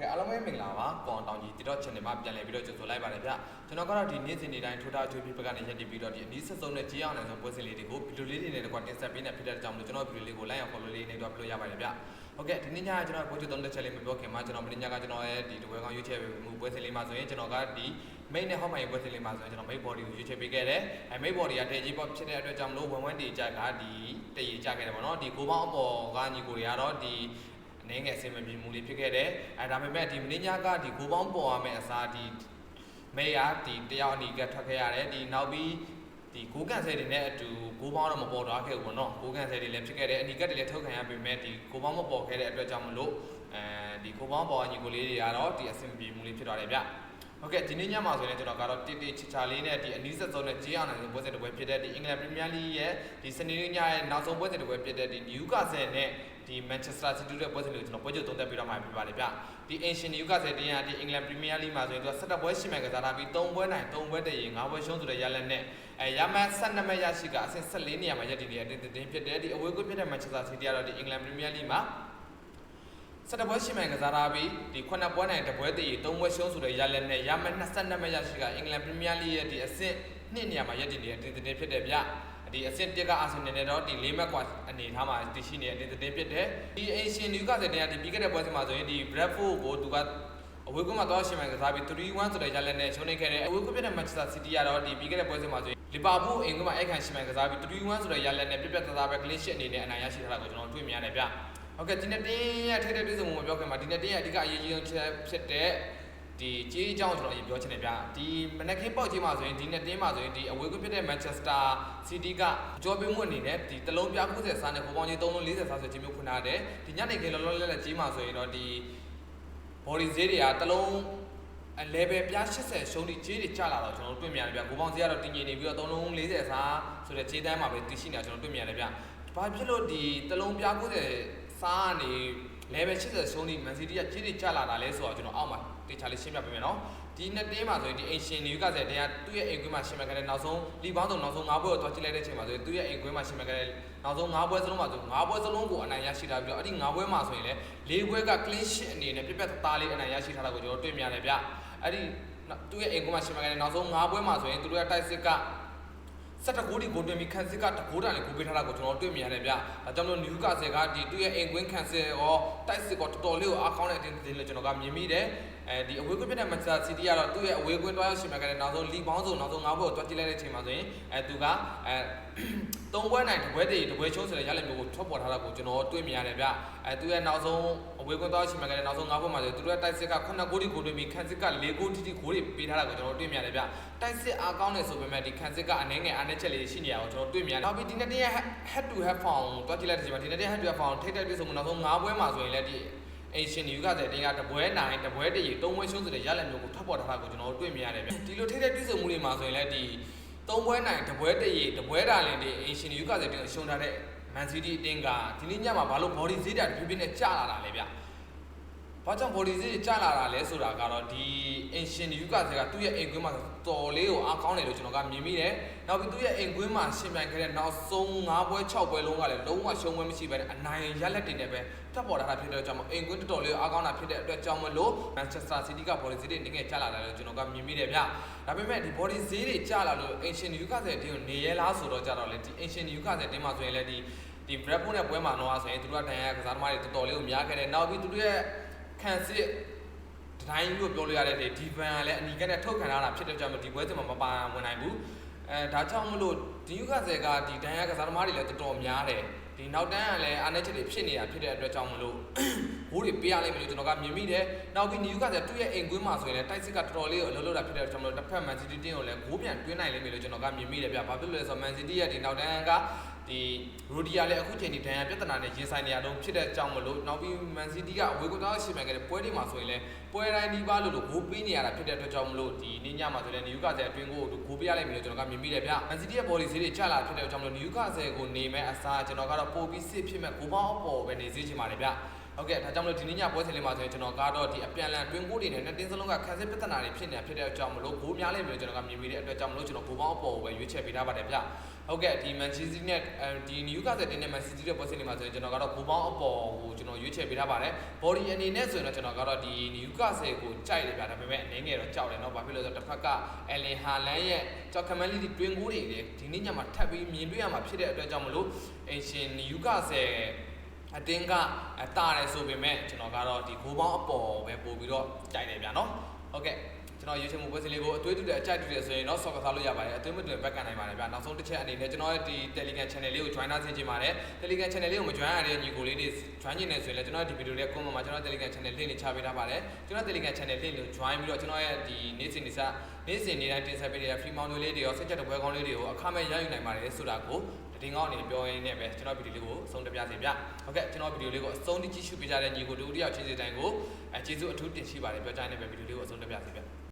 ကဲအားလုံးပဲမင်္ဂလာပါကွန်တောင်ကြီး TikTok channel မှာပြန်လည်ပြီးတော့ကြိုဆိုလိုက်ပါတယ်ဗျကျွန်တော်ကတော့ဒီနေ့စဉ်နေ့တိုင်းထိုးထားအချိုးပြပကနေရက်တည်ပြီးတော့ဒီအနည်းဆက်ဆုံးနဲ့ကြီးအောင်နိုင်ဆုံးပွဲစဉ်လေးတွေကိုဗီဒီယိုလေးတွေနဲ့တကွာတင်ဆက်ပေးနေဖြစ်တဲ့ကြောင့်မလို့ကျွန်တော်ဗီဒီယိုလေးကို like အောင် follow လေးနေတော့ပြလို့ရပါတယ်ဗျဟုတ်ကဲ့ဒီနေ့ညကကျွန်တော်ပွဲချုပ်သုံးတဲ့ချက်လေးမပြောခင်မှာကျွန်တော်မင်းညကကျွန်တော်ရဲ့ဒီတပွဲကောင်းရွေးချယ်မှုပွဲစဉ်လေးမှာဆိုရင်ကျွန်တော်ကဒီ main နဲ့ hot main ပွဲစဉ်လေးမှာဆိုရင်ကျွန်တော် main body ကိုရွေးချယ်ပေးခဲ့တယ်အဲ main body ကတဲကြီးပေါ့ဖြစ်တဲ့အတွက်ကြောင့်မလို့1 1 day ကြကဒီတရေကြခဲ့တယ်ပေါ့နော်ဒီကိုပေါင်းအပေါ်ကညီကိုတွေကတော့ဒီအ နေငယ်အဆင်မပြေမှုလေးဖြစ်ခဲ့တယ်အဲဒါပေမဲ့ဒီမင်းညာကဒီကိုပေါင်းပေါ်ရမယ့်အစားဒီမေယာဒီတယောက်အနီကထွက်ခဲ့ရတယ်ဒီနောက်ပြီးဒီကိုကန်ဆယ်တွေနဲ့အတူကိုပေါင်းတော့မပေါ်တော့ခဲ့ဘူးပေါ့နော်ကိုကန်ဆယ်တွေလည်းဖြစ်ခဲ့တယ်အနီကတွေလည်းထုတ်ခံရပေမဲ့ဒီကိုပေါင်းမပေါ်ခဲ့တဲ့အတွက်ကြောင့်မလို့အဲဒီကိုပေါင်းပေါ်ညီကိုလေးတွေကတော့ဒီအဆင်ပြေမှုလေးဖြစ်သွားတယ်ဗျ ဟုတ်ကဲ့ဒီနေ့ညမှာဆိုရင်ကျွန်တော်ကတော့တိတိချာချာလေးနဲ့ဒီအနည်းဆက်ဆုံးနဲ့ကြေးအောင်နိုင်တဲ့ပွဲစဉ်တစ်ပွဲဖြစ်တဲ့ဒီအင်္ဂလန်ပရီးမီးယားလိရဲ့ဒီစနေနေ့ညရဲ့နောက်ဆုံးပွဲစဉ်တစ်ပွဲဖြစ်တဲ့ဒီနယူကာဆယ်နဲ့ဒီ Manchester City တို့ပွဲစဉ်တွေကိုကျွန်တော်ပွဲချုပ်သုံးသပ်ပြီးတော့မှပြပါတယ်ဗျဒီ Ancient Newcastle တင်းရဒီအင်္ဂလန်ပရီးမီးယားလိမှာဆိုရင်သူက17ပွဲရှိမှကစားတာပြီး3ပွဲနိုင်3ပွဲတည်ရင်5ပွဲရှုံးဆိုတဲ့ရလက်နဲ့အဲရမန်12မှတ်ရရှိကအဆင့်14နေရာမှာရပ်တည်နေတဲ့အတင်းတင်းဖြစ်တယ်ဒီအဝေးကွင်းဖြစ်တဲ့ Manchester City ကတော့ဒီအင်္ဂလန်ပရီးမီးယားလိမှာ ဆက်တပွဲရှိမှန်ကစားထားပြီးဒီခုနှစ်ပွဲနိုင်တပွဲတည်သုံးပွဲရှုံးဆိုတဲ့ရလက်နဲ့ရမန်22မှတ်ရရှိကအင်္ဂလန်ပရီးမီးယားလိရဲ့ဒီအဆင့်2နေရာမှာရပ်တည်နေတဲ့တင်းတင်းဖြစ်တယ်ဗျဒီအဆင့်1ကအာဆင်နယ်နဲ့တော့ဒီ၄မှတ်ကွာအနေထားမှာတည်ရှိနေတဲ့တင်းတင်းဖြစ်တယ်ဒီအင်ရှင်နျူကာဆယ်တင်ကဒီပြီးခဲ့တဲ့ပွဲစဉ်မှာဆိုရင်ဒီ Bradford ကိုသူကအဝေးကွင်းမှာတော့ရှင်မှန်ကစားပြီး3-1ဆိုတဲ့ရလက်နဲ့ရှုံးနေခဲ့တယ်အဝေးကွင်းဖြစ်တဲ့ Manchester City ကတော့ဒီပြီးခဲ့တဲ့ပွဲစဉ်မှာဆိုရင်လီဗာပူးအင်ကွင်းမှာအဲ့ခံရှင်မှန်ကစားပြီး3-1ဆိုတဲ့ရလက်နဲ့ပြက်ပြက်သားသားပဲ clean sheet အနေနဲ့အနိုင်ရရှိထားတာကိုကျွန်တော်တွေ့မြင်ရတယ်ဗျ ဟုတ်ကဲ့ဒီနေ့တင်းရဲ့ထိတဲ့ပြည်စုံမှုမပြောခင်မှာဒီနေ့တင်းရဲ့အဓိကအရေးကြီးဆုံးချက်ဖြစ်တဲ့ဒီကြီးအကြောင်းကျွန်တော်အရင်ပြောချင်တယ်ဗျဒီမနက်ခင်းပေါက်ကြီးမှာဆိုရင်ဒီနေ့တင်းမှာဆိုရင်ဒီအဝေးကွင်းဖြစ်တဲ့ Manchester City ကကြောပေးမှုအနေနဲ့ဒီတလုံးပြ90စားနဲ့ပုံပေါင်းကြီး3လုံး40စားဆိုချင်းမျိုးဖွင့်ထားတယ်ဒီညနေခင်းလောလောလတ်လတ်ကြီးမှာဆိုရင်တော့ဒီ body ဈေးတွေကတလုံးအ level ပြ80ရှုံးဒီဈေးတွေကျလာတော့ကျွန်တော်တို့တွေ့မြင်ရတယ်ဗျကိုပေါင်းဈေးကတော့တင်ငင်နေပြီးတော့3လုံး40စားဆိုတဲ့ဈေးတိုင်းမှာပဲတည်ရှိနေတာကျွန်တော်တွေ့မြင်ရတယ်ဗျဘာဖြစ်လို့ဒီတလုံးပြ90 စားကနေ level 80ရှုံးဒီ Man City ကဈေးတွေကျလာတာလဲဆိုတော့ကျွန်တော်အောက်မှာတေချာလေးရှင်းပြပေးမယ်နော်ဒီနှစ်တင်းမှာဆိုရင်ဒီ Asian New ကစတဲ့တရားသူ့ရဲ့အိမ်ကွင်းမှာရှင်းပြခဲ့တဲ့နောက်ဆုံးလီပေါင်းဆုံးနောက်ဆုံး9ပွဲကိုတွားကြည့်လိုက်တဲ့အချိန်မှာဆိုရင်သူ့ရဲ့အိမ်ကွင်းမှာရှင်းပြခဲ့တဲ့နောက်ဆုံး9ပွဲစလုံးမှာဆို9ပွဲစလုံးကိုအနိုင်ရရှိထားပြီးတော့အဲ့ဒီ9ပွဲမှာဆိုရင်လည်း၄ပွဲက clean sheet အနေနဲ့ပြက်ပြက်သားလေးအနိုင်ရရှိထားတာကိုကျွန်တော်တွေ့မြင်ရတယ်ဗျအဲ့ဒီသူ့ရဲ့အိမ်ကွင်းမှာရှင်းပြခဲ့တဲ့နောက်ဆုံး9ပွဲမှာဆိုရင်သူတို့ရဲ့တိုက်စစ်က စက်တကိုးဒီကိုတွင်ပြီးခံစစ်ကတကိုးတန်လေးကိုပေးထားတာကိုကျွန်တော်တွေ့မြင်ရတယ်ဗျ။ဒါကြောင့်မလို့နျူကာဆယ်ကဒီသူ့ရဲ့အိမ်ကွင်းခံစစ်ရောတိုက်စစ်ကောတော်တော်လေးကိုအားကောင်းတဲ့အတင်းတင်းလေးကျွန်တော်ကမြင်မိတယ်။အဲဒီအဝေးကွင်းဖြစ်တဲ့ Manchester City ကတော့သူ့ရဲ့အဝေးကွင်းတွားရောက်ရှင်မှာကလည်းနောက်ဆုံးလီပေါင်းစုံနောက်ဆုံး၅ဘွဲ့ကိုတွားကြည့်လိုက်တဲ့အချိန်မှာဆိုရင်အဲသူကအဲသုံးဘွဲ့နိုင်တစ်ဘွဲ့တည်းတစ်ဘွဲ့ချိုးဆိုတဲ့ရလမျိုးကိုထွက်ပေါ်ထားတာကိုကျွန်တော်တွေ့မြင်ရတယ်ဗျ။အဲသူ့ရဲ့နောက်ဆုံးအဝေးကွင်းတွားရောက်ရှင်မှာကလည်းနောက်ဆုံး၅ဘွဲ့မှာဆိုသူတို့ရဲ့တိုက်စစ်က9ဂိုးဒီဂိုးတွင်ပြီးခံစစ်က4ဂိုးတိတိဂိုးတွေပေးထားတာကိုကျွန်တော်တွေ့မြင်ရတယ်ဗျ။တိုက်စစ်အားကောင်းတယ်ဆိုပေမဲ့ဒီခံစစ်ကအနည်းငယ်အားနည်းချက်လေးရှိနေရအောင်ကျွန်တော်တွေ့မြင်ရတယ်။နောက်ပြီးဒီနေ့တည်းရဲ့ head to head form တွားကြည့်လိုက်တဲ့အချိန်မှာဒီနေ့တည်း head to head form ထိတဲ့ပြည့်စုံမှုနောက်ဆုံး၅ဘွဲ့မှာဆိုရင်လည်းဒီ Asian New ကတဲ့တင်ကတပွဲနိုင်တပွဲတည်းသုံးပွဲရှုံးဆိုတဲ့ရလမျိုးကိုထပ်ပေါ်ထားတာကိုကျွန်တော်တို့တွေ့မြင်ရတယ်ဗျဒီလိုထိတဲ့ပြည့်စုံမှုတွေမှာဆိုရင်လည်းဒီသုံးပွဲနိုင်တပွဲတည်းတပွဲတာလည်းဒီ Asian New ကတဲ့တင်ရှုံးထားတဲ့ Man City အတင်းကဒီနေ့ညမှာဘာလို့ body ဈေးတာတဖြည်းဖြည်းနဲ့ကျလာတာလဲဗျ ဘာကြောင့် body ဈေးကျလာတာလဲဆိုတာကတော့ဒီ Asian New ကတဲ့ကသူ့ရဲ့အိမ်ကွင်းမှာတော်လေးကိုအားကောင်းတယ်လို့ကျွန်တော်ကမြင်မိတယ်နောက်ပြီးသူ့ရဲ့အိမ်ကွင်းမှာရှင်ပြိုင်ခဲ့တဲ့နောက်ဆုံး9ပွဲ6ပွဲလုံးကလည်းလုံးဝရှုံးပွဲမရှိဘဲအနိုင်ရလက်တင်နေပဲတက်ပေါ်လာတာဖြစ်တဲ့ကြောင့်အိမ်ကွင်းတော်တော်လေးအားကောင်းတာဖြစ်တဲ့အတွက်ကြောင့်မလို့ Manchester City က body ဈေးတွေနေငယ်ကျလာတယ်လို့ကျွန်တော်ကမြင်မိတယ်ဗျဒါပေမဲ့ဒီ body ဈေးတွေကျလာလို့ Asian New ကတဲ့တင်းကိုနေရဲလားဆိုတော့ကြတော့လေဒီ Asian New ကတဲ့တင်းမှာဆိုရင်လည်းဒီဒီ Bradford နဲ့ပွဲမှာတော့ဆိုရင်သူတို့ကတန်ရကစားသမားတွေတော်တော်လေးကိုများခဲ့တယ်နောက်ပြီးသူတို့ရဲ့ ခံစစ်တိုင်းလို့ပြောလို့ရတဲ့ဒီဗန်ကလည်းအနီကနဲ့ထုတ်ခံရတာဖြစ်တဲ့ကြောင့်ဒီပွဲစဉ်မှာမပါဝင်နိုင်ဘူးအဲဒါကြောင့်မလို့ဒီယူကဆယ်ကဒီဒန်ယာကစားသမားတွေလည်းတော်တော်များတယ်ဒီနောက်တန်းကလည်းအားနည်းချက်တွေဖြစ်နေတာဖြစ်တဲ့အတွက်ကြောင့်မလို့ဘိုးတွေပေးရလိမ့်မယ်လို့ကျွန်တော်ကမြင်မိတယ်နောက်ပြီးနယူကဆယ်သူ့ရဲ့အိမ်ကွင်းမှာဆိုရင်လည်းတိုက်စစ်ကတော်တော်လေးကိုအလုပ်လုပ်တာဖြစ်တဲ့အတွက်ကြောင့်မလို့တစ်ဖက်မန်စီးတီးတင်းကိုလည်းဂိုးပြန်တွင်းနိုင်လိမ့်မယ်လို့ကျွန်တော်ကမြင်မိတယ်ဗျဘာဖြစ်လို့လဲဆိုတော့မန်စီးတီးရဲ့ဒီနောက်တန်းက ဒီရိုဒီယာလည်းအခုချိန်ဒီဒဏ်ရာပြဿနာနဲ့ရင်ဆိုင်နေရတော့ဖြစ်တဲ့အကြောင်းမလို့နောက်ပြီးမန်စီးတီးကအဝေးကွာရှိမှန်ခဲ့တဲ့ပွဲတွေမှာဆိုရင်လည်းပွဲတိုင်းဒီပါလို့လို့ဂိုးပေးနေရတာဖြစ်တဲ့အတွက်ကြောင့်မလို့ဒီနေ့ညမှာဆိုလည်းနယူကာဆယ်အတွင်းကိုဂိုးပေးရလိမ့်မယ်လို့ကျွန်တော်ကမြင်မိတယ်ဗျမန်စီးတီးရဲ့ body ဈေးတွေကျလာဖြစ်တဲ့အတွက်ကြောင့်မလို့နယူကာဆယ်ကိုနေမဲ့အစားကျွန်တော်ကတော့ပိုပြီးစစ်ဖြစ်မဲ့ဂိုးပေါင်းအပေါ်ပဲနေစေချင်ပါတယ်ဗျ ဟုတ်ကဲ့ဒါကြောင့်မလို့ဒီနေ့ညပွဲစဉ်လေးမှာဆိုရင်ကျွန်တော်ကတော့ဒီအပြန်လန်တွင်းကိုတွေနဲ့နှစ်တင်းစလုံးကခန်းစစ်ပြဿနာတွေဖြစ်နေတာဖြစ်တဲ့အကြောင်းမလို့ဂိုးများလိမ့်မယ်လို့ကျွန်တော်ကမြင်မိတဲ့အတွက်ကြောင့်မလို့ကျွန်တော်ဂိုးပေါင်းအပေါ်ကိုပဲရွေးချယ်ပေးထားပါတယ်ဗျဟုတ်ကဲ့ဒီ Manchester City နဲ့ဒီ Newcastle တင်းနဲ့ Man City ရဲ့ပွဲစဉ်လေးမှာဆိုရင်ကျွန်တော်ကတော့ဂိုးပေါင်းအပေါ်ကိုကျွန်တော်ရွေးချယ်ပေးထားပါတယ် body အနေနဲ့ဆိုရင်တော့ကျွန်တော်ကတော့ဒီ Newcastle ကိုကြိုက်တယ်ဗျဒါပေမဲ့အနေငယ်တော့ကြောက်တယ်เนาะဘာဖြစ်လို့လဲဆိုတော့တစ်ဖက်က Erling Haaland ရဲ့ကြောက်ကမန်လီဒီတွင်းကိုတွေလေဒီနေ့ညမှာထပ်ပြီးမြင်တွေ့ရမှာဖြစ်တဲ့အတွက်ကြောင့်မလို့အင်ရှင် Newcastle အတင်းကအတားတယ်ဆိုပေမဲ့ကျွန်တော်ကတော့ဒီဂိုးပေါင်းအပေါ်ပဲပို့ပြီးတော့ကြိုက်တယ်ဗျာနော်ဟုတ်ကဲ့ကျွန်တော်ရွေးချယ်မှုပွဲစဉ်လေးကိုအသွေးတူတဲ့အကြိုက်တူတယ်ဆိုရင်တော့ဆော့ကစားလို့ရပါတယ်အသွေးမတူတဲ့ဘက်ကန်နိုင်ပါတယ်ဗျာနောက်ဆုံးတစ်ချက်အနေနဲ့ကျွန်တော်ရဲ့ဒီ Telegram channel လေးကို join ထားစေချင်ပါတယ် Telegram channel လေးကိုမ join ရတဲ့ညီကိုလေးတွေ join နေတယ်ဆိုရင်လည်းကျွန်တော်ဒီ video လေး comment မှာကျွန်တော် Telegram channel link လေးချပေးထားပါတယ်ကျွန်တော် Telegram channel link ကို join ပြီးတော့ကျွန်တော်ရဲ့ဒီနေ့စဉ်နေ့စနေ့စဉ်နေ့တိုင်းတင်ဆက်ပေးနေတဲ့ free mount လေးတွေရောစက်ချက်တဲ့ပွဲကောင်းလေးတွေကိုအခမဲ့ရယူနိုင်ပါတယ်ဆိုတာကိုတင်ကောင်းအနေနဲ့ပြောရင်းနဲ့ပဲကျွန်တော်ဗီဒီယိုလေးကိုအဆုံးတပြစေဗျဟုတ်ကဲ့ကျွန်တော်ဗီဒီယိုလေးကိုအဆုံးထိကြည့်ရှုပေးကြတဲ့ညီကိုတို့တယောက်ချင်းစီတိုင်းကိုအဲကျေးဇူးအထူးတင်ရှိပါတယ်ပြောကြတဲ့ဗီဒီယိုလေးကိုအဆုံးတပြစေဗျ